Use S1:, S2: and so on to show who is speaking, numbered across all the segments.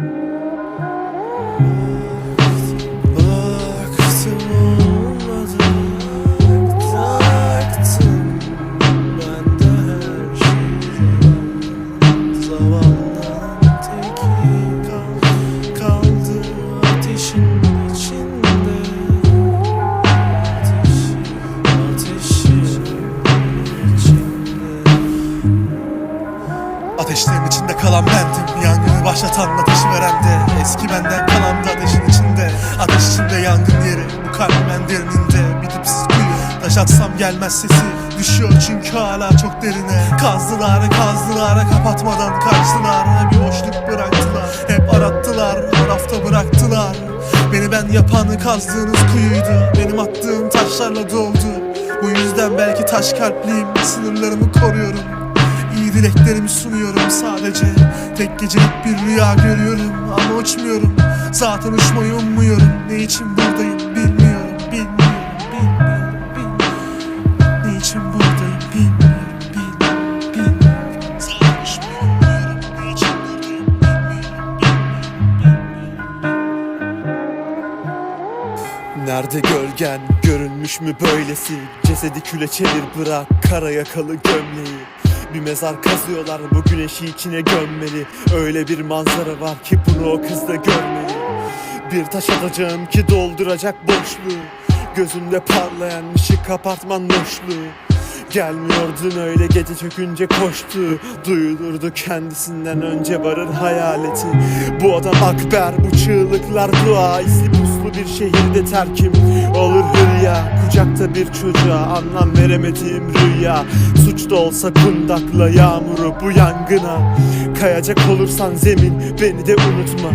S1: Thank you. Yaşatan ateşi veren de Eski benden kalan da ateşin içinde. Ateş içinde yangın yeri Bu kalbimin derininde. Bir dipsiz kuyu Taş atsam gelmez sesi. Düşüyor çünkü hala çok derine. Kazdılar kazdılar kapatmadan kaçtılar. Bir boşluk bıraktılar Hep arattılar Arafta bıraktılar. Beni ben yapanı kazdığınız kuyuydu. Benim attığım taşlarla doldu. Bu yüzden belki taş kalpliyim Sınırlarımı koruyorum İyi dileklerimi sunuyorum sadece. Tek gecelik bir rüya görüyorum Ama uçmuyorum. Zaten uçmayı ummuyorum Ne için buradayım bilmiyorum Bilmiyorum, bilmiyorum, bilmiyorum. Ne için buradayım Bilmiyorum,
S2: Nerede gölgen? Görünmüş mü böylesi? Cesedi küle çevir bırak. Kara yakalı gömleği bir mezar kazıyorlar. Bu güneşi içine gömmeli. Öyle bir manzara var ki bunu o kız da görmeli. Bir taş atacağım ki dolduracak boşluğu. Gözümde parlayan ışık apartman boşluğu. Gelmiyordun öyle gece çökünce koştu. Duyulurdu kendisinden önce varır hayaleti. Bu adam akber bu çığlıklar dua. İzli bir şehirde terkim Olur hülya. Kucakta bir çocuğa Anlam veremediğim rüya. Suç da olsa kundakla yağmuru bu yangına. Kayacak olursan zemin beni de unutma.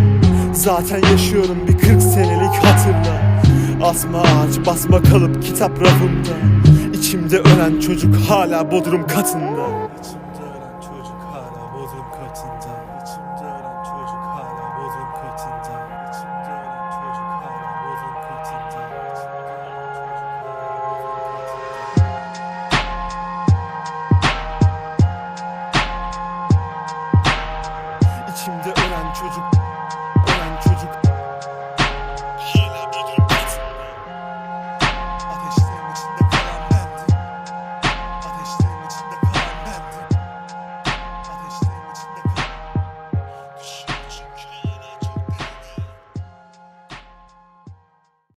S2: Zaten yaşıyorum bir 40 senelik hatırla. Asma ağaç basma kalıp kitap rafımda İçimde ölen çocuk hala bodrum katında 힘들